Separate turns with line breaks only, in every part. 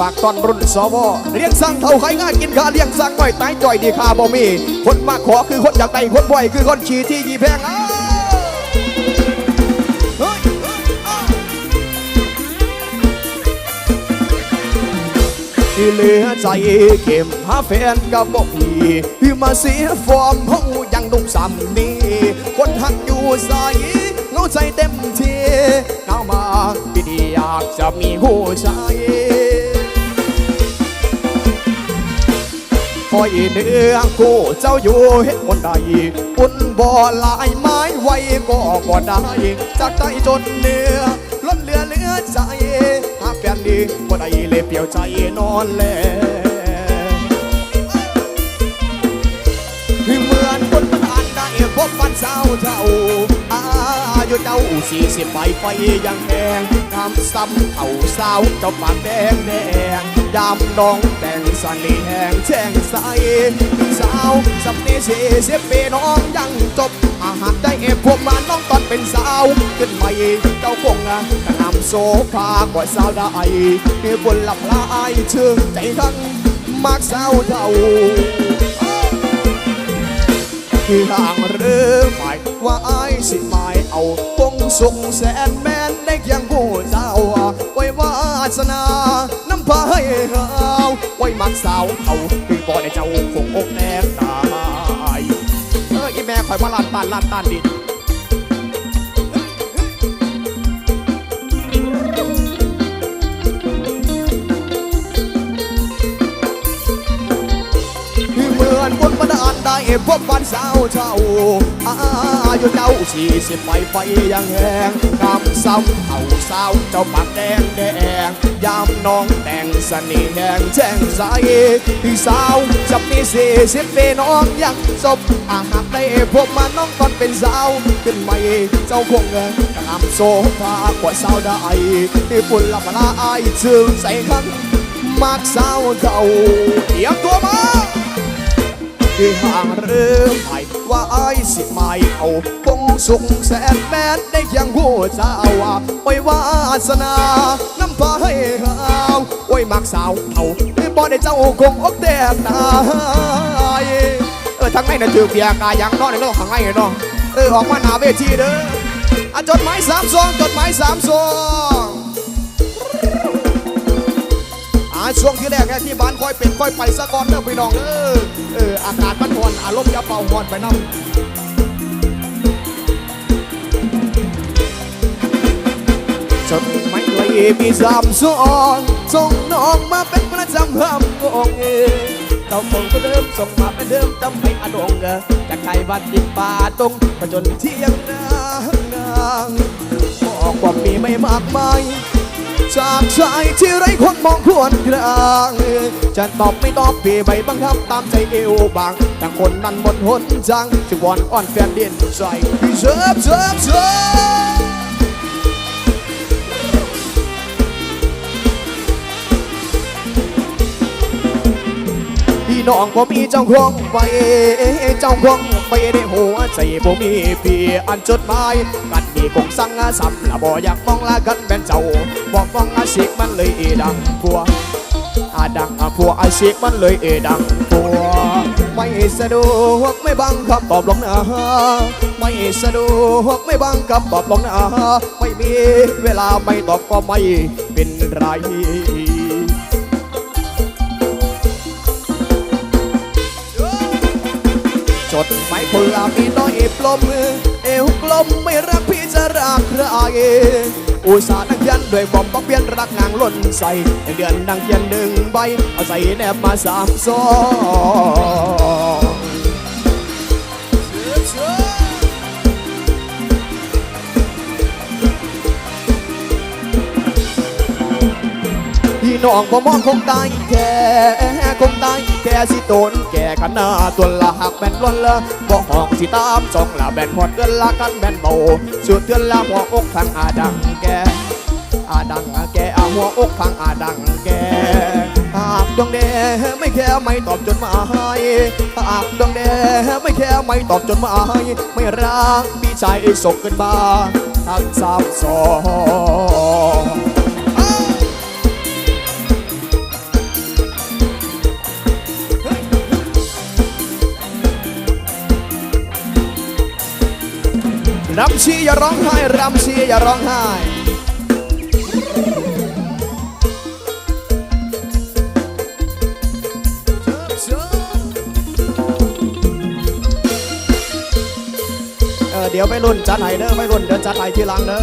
ฝากตอนรุ่นสวเลี้ยงสร้างเท่าใครง่ายกินขาเลี้ยงสร้างก้อยตายจ่อยดีคาบ่มี คนมาขอคือคนอยากได้คนบ่อยคือคนฉี่ที่ยีแพงอ้าเฮ้ยเฮ้ยอ้าวที่เหลือใจเข็มหาแฟนกับบอกพี่พี่มาเสียฟอร์มเฮายังดุกซ้ำนี่คนหักอยู่ใสเงาใจเต็มที่เงามาพี่ดีอยากจะมีผู้ชาย คอยเนื้อกูเจ้าอยู่เห็นคนใดปุ่นบ่อลายไม้ไว้ก็บ่ได้จากใจจนเนื้อล้นเหลือเหลือใจหากแฟนดีบ่ได้เลยเปลี่ยวใจนอนแลเบฟันเศร้าเจ้าอายุเจ้าสี่สิบไปไฟยังแดงทำซ้ำเข่าสาวเจ้าปากแดงแดงยามน้องแต่งสันนีแหงแช่งใสสาวสับนี้สี่สิบปีน้องยังจบอาหารได้เอพวกมาน้องตอนเป็นสาวขึ้นใหม่เจ้าคงอะกระนำโซฟากว่าสาวได้เมื่อบนหลับลายเชื่อใจทั้งมากสาวเจ้า คือห่างหรือไม่ว่าไอ้ายสิไม่เอาคงสุขแสนแมนได้ยังผู้เจ้าไว้วาสนาน้ำพาให้เฮาไว้มักสาวเอาคือบ่ได้เจ้าคงอกแนบตายเอออีแม่คอยมาลานตานลานตานดิน พบวันสาวเจ้าอายุเจ้าสี่สิบไปไฟยังแหงกำซ้ำเข่าสาวเจ้าปากแดงแดงยามน้องแต่งสนิทแดงแจ้งใสพี่สาวจะมีสี่สิบปีน้องยังศพอาหากได้พบมาน้องตอนเป็นสาวขึ้นใหม่เจ้าคงกระนำโซฟากว่าสาวได้ที่ปุ่นละมาลาอายชื่อใส่ขันมากสาวเจ้าเตรียมตัวมา ที่ห่างหรือไม่ว่าไอ้ายสิไม่เอาคงสุขแสนแม้นได้เคียังหัวเจ้าว่าไว้วาสนา น้ำพาให้หาวไว้มักสาวเอาที่บ่ได้เจ้าคงอกแดงตายเออทั้งในน่ะถือเบียร์กายังเนาะในโลกข้างในเนาะเออออกมาหน้าเวทีเด้ออะจดหมายสามซองจดหมายสามซอง ช่วงที่แรกแค่ที่บ้านค่อยเป็นค่อยไปสะก่อนเด้อพี่น้องเออเอออากาศมันร้อนอารมณ์อย่าเป่าร้อนไปน้ำจดไม่เคยมีสามซองส่งน้องมาเป็นประจำห้ามงงเอเราคงก็เดิมส่งมาเป็นเดิมทำให้อดงเอจากไกลบ้านดินป่าตรงมาจนเที่ยงนางนางบอกว่ามีไม่มากมาย จากชายที่ไร้คนมองควรกลางจะตอบไม่ตอบพี่ไม่บังคับตามใจเอวบางแต่คนนั้นหมดหนจังจึงวอนอ้อนแฟนเด่นใจพี่เสิร์ฟเสิร์ฟเสิร์ฟพี่น้องก็มีเจ้าของไว้เจ้าของ ไปในหัวใจบ่มีพี่อันจดหมายกันมีคงสั่งอาสัมละบ่อยากมองละกันเป็นเจ้าบอกมองอาศิกมันเลยเอดังพัวอาดังอาพัวอาศิกมันเลยเอดังพัวไม่สะดวกไม่บังคับตอบลงนะไม่สะดวกไม่บังคับตอบลงนะไม่มีเวลาไม่ตอบก็ไม่เป็นไร จดหมายคนลามีน้อยปลมเอวกลมไม่รักพี่จะรักใครอุตส่าห์นักยันด้วยบอมบอกเปลี่ยนรักนางล้นใส่เดือนนางเพียนหนึ่งใบเอาใส่แนบมาสามซอง น้องบ่มองคงตายแค่คงตายแค่สิโตนแก่กันาตัวละหักแบนล้นละบ่ห้องสิตามจองละแบนหมดเดือนละกันแบนเบาสุดเดือนละหัวอกทางอาดังแกอาดังแกอาหัวอกพังอาดังแกหากดวงแดไม่แค่ไม่ตอบจนหมายหากดวงแดไม่แค่ไม่ตอบจนหมายไม่รักพี่ชายส่งขึ้นมาทั้งสามสองำชีอย่าร้องไห้รำชีอย่าร้องไห้เดี๋ยวไปรุ่นจัดให้เด้อไปรุ่นเดี๋ยวจัดให้ทีหลังเด้อ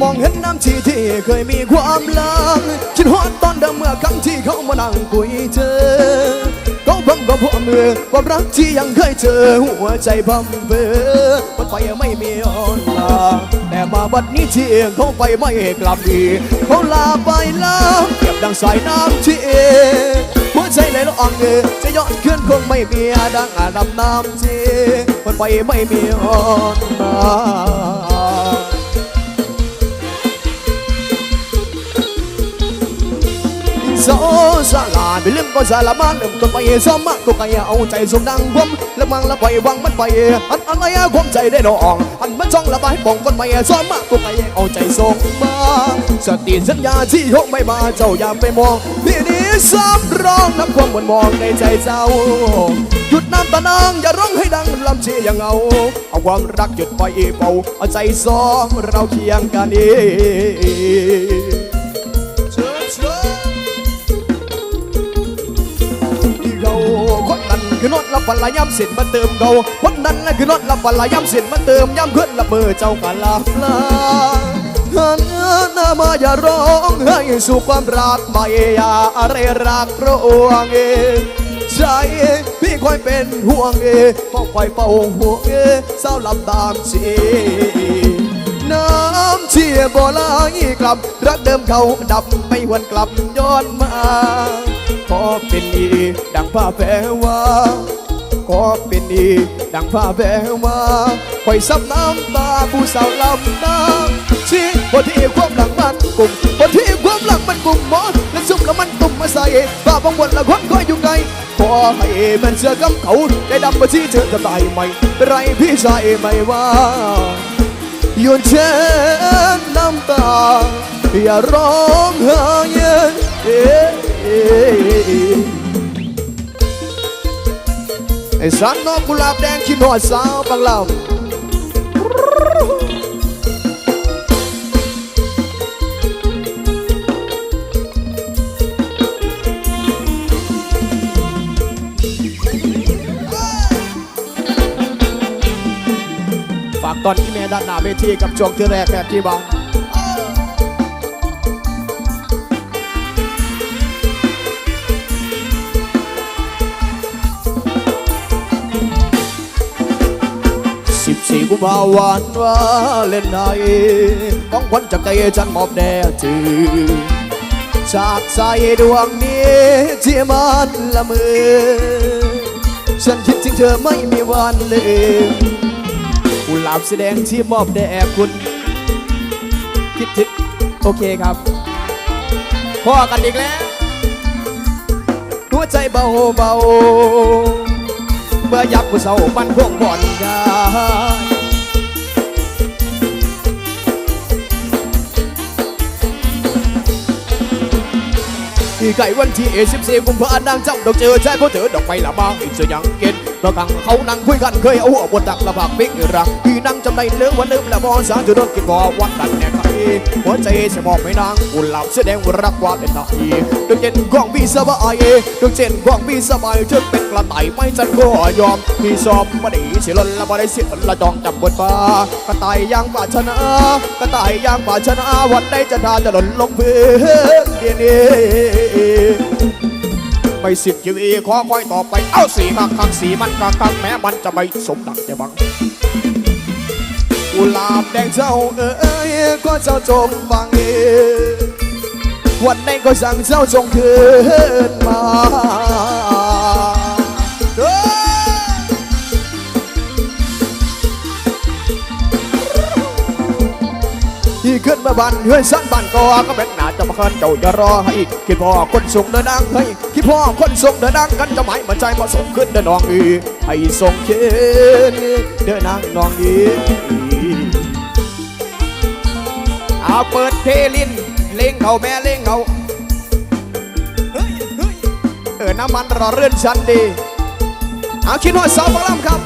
มองเห็นน้ำชีที่เคยมีความลังคิดฮอดตอนเดิมเมื่อครั้งที่เขามานั่งคุยเจอ ก็เพิ่งก็พวมือความรักที่ยังเคยเจอหัวใจพัมเบือมันไปไม่มีออนลาแต่มาบัดนี้ที่เขาไปไม่กลับอีกเขาลาไปแล้วเก็บดังสายน้ำที่หัวใจเลยละอ่อนเอจะย้อนขึ้นคงไม่มีดังอาดำน้ำจีมันไปไม่มีออนมา โซซาลาไปเรื่องก็สารมันเริ่มต้นไปสมัครก็กายเอาใจสมดังผมแล้วมังละไปวังมันไปอันอะไรความใจได้ดอกอันมันจ้องละไปป่องคนไปสมัครก็กายเอาใจส่งมาสติสัญญาที่ยกไม่มาเจ้าอย่าไปมองพี่นี้ซ้ำร้องน้ำความมนมองในใจเจ้าหยุดน้ำตานางอย่าร้องให้ดังลำเชียงเอาเอาความรักหยุดไปเป่าเอาใจสองเราเคียงกันเอง คนนั้นคือนอดรับวันละย้ำเสร็จมาเติมเขาคนนั้นแหละคือนอดรับวันละย้ำเสร็จมาเติมย้ำขึ้นละเบอเจ้ากันลาบลาหันหน้ามาอย่าร้องให้สู่ความรักไม่อย่าอะไรรักระองเองใจพี่คอยเป็นห่วงเอเฝ้าคอยเฝ้าห่วงเอเศร้าลำตามชีน้ำเชียบ่ไหลกลับ รักเดิมเขาดับไม่หวนกลับย้อนมา ขอเป็นอีดังผ้าแปลว่าขอเป็นอีดังผ้าแปลว่าคอยซับน้ำตาผู้สาวลำน้ำชีบนที่ความหลังมันกลุ่มบนที่ความหลังมันกลุ่มหมอและซุ่มแล้วมันตุ่มมาใส่บ้าบังวนละคนคอยอยู่ไงขอให้มันเสือกำเขาได้ดำมาที่เธอจะตายไหมเป็นไรพี่ชายไม่ว่าหยุดเช็ดน้ำตาอย่าร้องไห้เอ้ ไอ้สันนอกกุหลาบแดงขี้หนวดสาวบางลำฝากตอนที่แม่ด้านหน้าเวทีกับจวงที่แรกแบบที่บ้าน กุมภาวันวาเล่นไห้ของขวัญจากใจฉันมอบแด่ถือจากใจดวงนี้ที่มันละเมอฉันคิดถึงเธอไม่มีวันลืมกุหลาบแสดงที่มอบแด่คุณ คิดถึงโอเคครับพ่อกันอีกแล้ว หัวใจเบาเบาเมื่อยับผู้เศร้ามันพวงบ่อนกันอีไก่วันที่สิบสี่กุมภา อกเจอใช่เพราะเธอดอกไม้ละบางอีกเสียยังเกณฑ์เมื่อกังเขานั่งคุยกันเคยเอา หัวบนตักละบากบิ๊กรักพี่นั่งจเรื่องวันลืมละบอสาจะโดนกินบ่วันนั้นแน่ใครหัวใจจะมอบไม่นางกุหลาบแสดงว่ารักว่าเป็นตาอีดวงเจนกองพี่สบายดวงเจนกองพี่สบายถึงเป็นกระต่ายไม่จันก็ยอมพี่สอบมาดีเสียลนละบ่ได้เสียละจองจับบทฟ้ากระต่ายย่างป่าชนะกระต่ายย่างป่าชนะวันใดจะทานจะหล่นลงพื้นเดียนี้ไม่สิบชีวิตขอคอยต่อไป เอ้าสีคักคักสีมันคักคักแม้มันจะไม่สมดังใจบัง กุหลาบแดงเจ้าเอ้ยก็เจ้าจงฟังเองวันไหนก็สั่งเจ้าจงคืนมาที่ขึ้นมาบันเฮือนสั้นบันก็ก็เป็นหนาจะมาคันเจ้าอย่ารอให้คิดพ่อคนส่งเดินดังให้คิดพ่อคนส่งเดินดังกันจะหมายมาใจมาส่งขึ้นเดินนองอีให้ส่งเชิญเดินนางนองอี เอาเปิดเทลินเล่งเขาแม่เล่งเขาเฮ้ยเฮ้ยเออน้ำมันรอเรื่อนชันดี เอาคิดว่าสาวบังลำครับ